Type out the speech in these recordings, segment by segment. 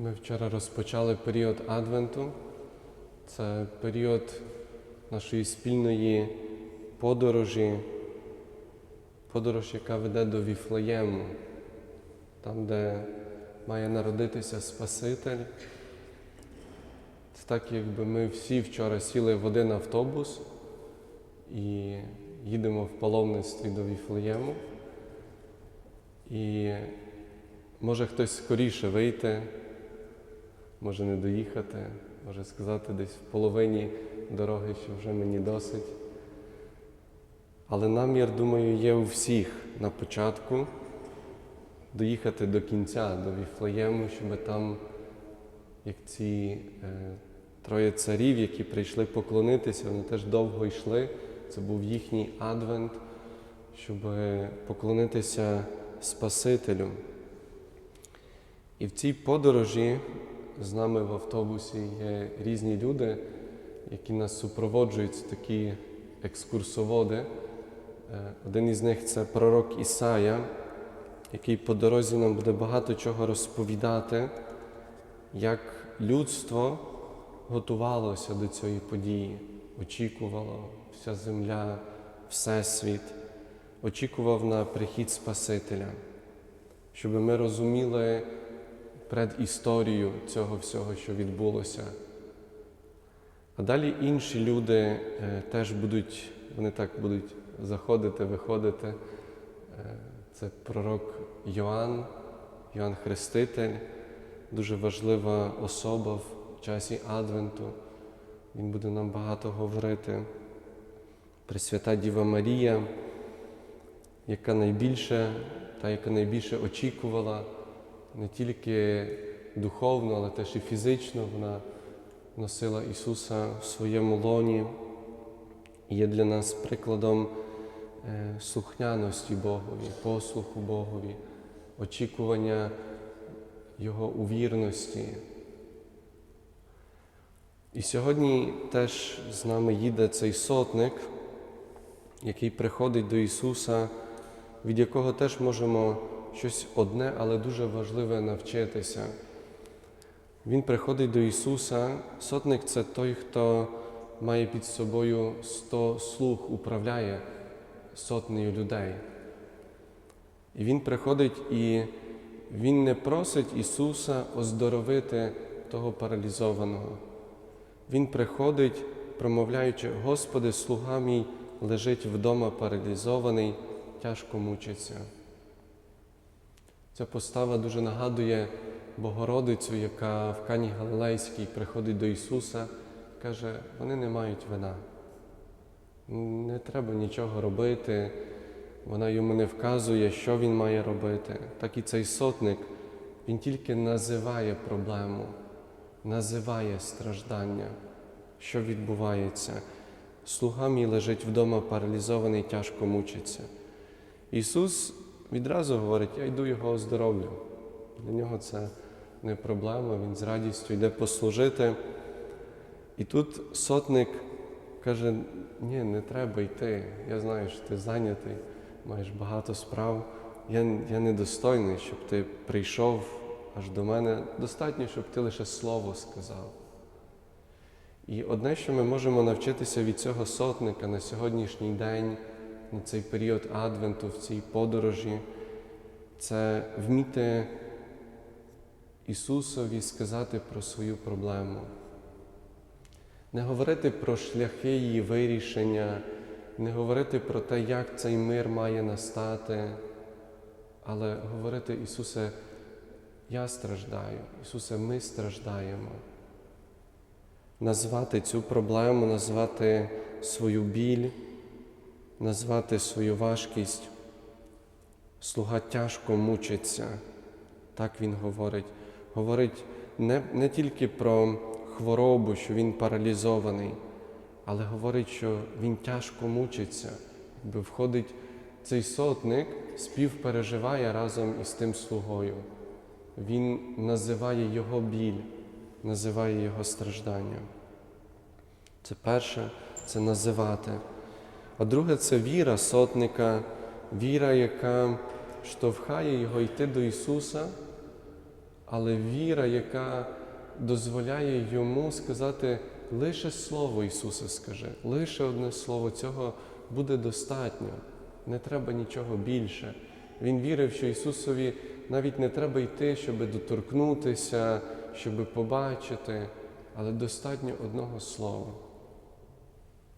Ми вчора розпочали період Адвенту. Це період нашої спільної подорожі, подорож, яка веде до Віфлеєму, там, де має народитися Спаситель. Це так, якби ми всі вчора сіли в один автобус і їдемо в паломництві до Віфлеєму. І може хтось скоріше вийти, може не доїхати, може сказати десь в половині дороги, що вже мені досить. Але намір, думаю, є у всіх на початку доїхати до кінця, до Віфлеєму, щоб там, як ці е, троє царів, які прийшли поклонитися, вони теж довго йшли. Це був їхній адвент, щоб поклонитися Спасителю. І в цій подорожі з нами в автобусі є різні люди, які нас супроводжують, такі екскурсоводи. Е, Один із них це пророк Ісая, який по дорозі нам буде багато чого розповідати, як людство готувалося до цієї події, очікувало вся земля, всесвіт, очікував на прихід Спасителя, щоб ми розуміли предісторію цього всього, що відбулося. А далі інші люди е, теж будуть, вони так будуть заходити, виходити. Е, Це пророк Йоанн, Йоанн Хреститель, дуже важлива особа в часі Адвенту. Він буде нам багато говорити. Пресвята Діва Марія, яка найбільше, та, яка найбільше очікувала не тільки духовно, але теж і фізично вона носила Ісуса в своєму лоні і є для нас прикладом е, слухняності Богові, послуху Богові, очікування Його у вірності. І сьогодні теж з нами їде цей сотник, який приходить до Ісуса, від якого теж можемо щось одне, але дуже важливе навчитися. Він приходить до Ісуса. Сотник це той, хто має під собою сто слуг, управляє сотнею людей. І Він приходить і Він не просить Ісуса оздоровити того паралізованого. Він приходить, промовляючи, Господи, слуга мій лежить вдома паралізований, тяжко мучиться. Ця постава дуже нагадує Богородицю, яка в Кані Галилейській приходить до Ісуса каже, вони не мають вина. Не треба нічого робити. Вона йому не вказує, що він має робити. Так і цей сотник, він тільки називає проблему, називає страждання, що відбувається. Слуга мій лежить вдома паралізований, тяжко мучиться. Ісус відразу говорить, я йду його оздоровлю. Для нього це не проблема, він з радістю йде послужити. І тут сотник каже: ні, не треба йти. Я знаю, що ти зайнятий, маєш багато справ. Я, я недостойний, щоб ти прийшов аж до мене. Достатньо, щоб ти лише слово сказав. І одне, що ми можемо навчитися від цього сотника на сьогоднішній день, на цей період Адвенту, в цій подорожі, це вміти Ісусові сказати про свою проблему. Не говорити про шляхи її вирішення, не говорити про те, як цей мир має настати, але говорити, Ісусе, я страждаю, Ісусе, ми страждаємо. Назвати цю проблему, назвати свою біль, назвати свою важкість. Слуга тяжко мучиться, так він говорить. Говорить не, не тільки про хворобу, що він паралізований, але говорить, що він тяжко мучиться, якби входить цей сотник, співпереживає разом із тим слугою. Він називає його біль, називає його страждання. Це перше це називати. А друге це віра сотника, віра, яка штовхає його йти до Ісуса, але віра, яка дозволяє йому сказати лише слово Ісуса скажи, лише одне слово цього буде достатньо, не треба нічого більше. Він вірив, що Ісусові навіть не треба йти, щоб доторкнутися, щоб побачити, але достатньо одного слова.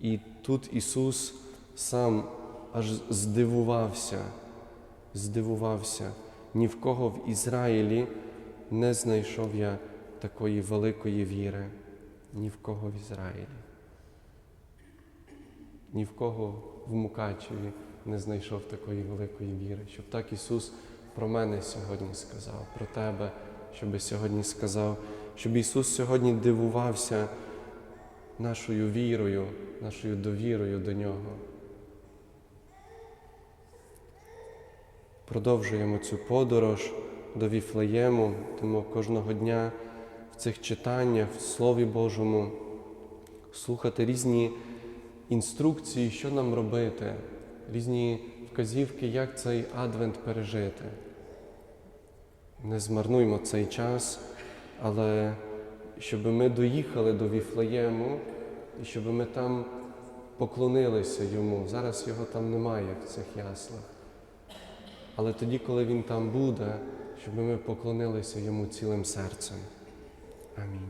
І тут Ісус сам аж здивувався, здивувався, ні в кого в Ізраїлі не знайшов я такої великої віри, ні в кого в Ізраїлі. Ні в кого в Мукачеві не знайшов такої великої віри, щоб так Ісус про мене сьогодні сказав, про тебе, щоб сьогодні сказав, щоб Ісус сьогодні дивувався нашою вірою, нашою довірою до Нього. Продовжуємо цю подорож до Віфлеєму, тому кожного дня в цих читаннях, в Слові Божому, слухати різні інструкції, що нам робити, різні вказівки, як цей адвент пережити. Не змарнуймо цей час, але щоб ми доїхали до Віфлеєму і щоб ми там поклонилися йому. Зараз його там немає в цих яслах. Але тоді, коли він там буде, щоб ми поклонилися йому цілим серцем. Амінь.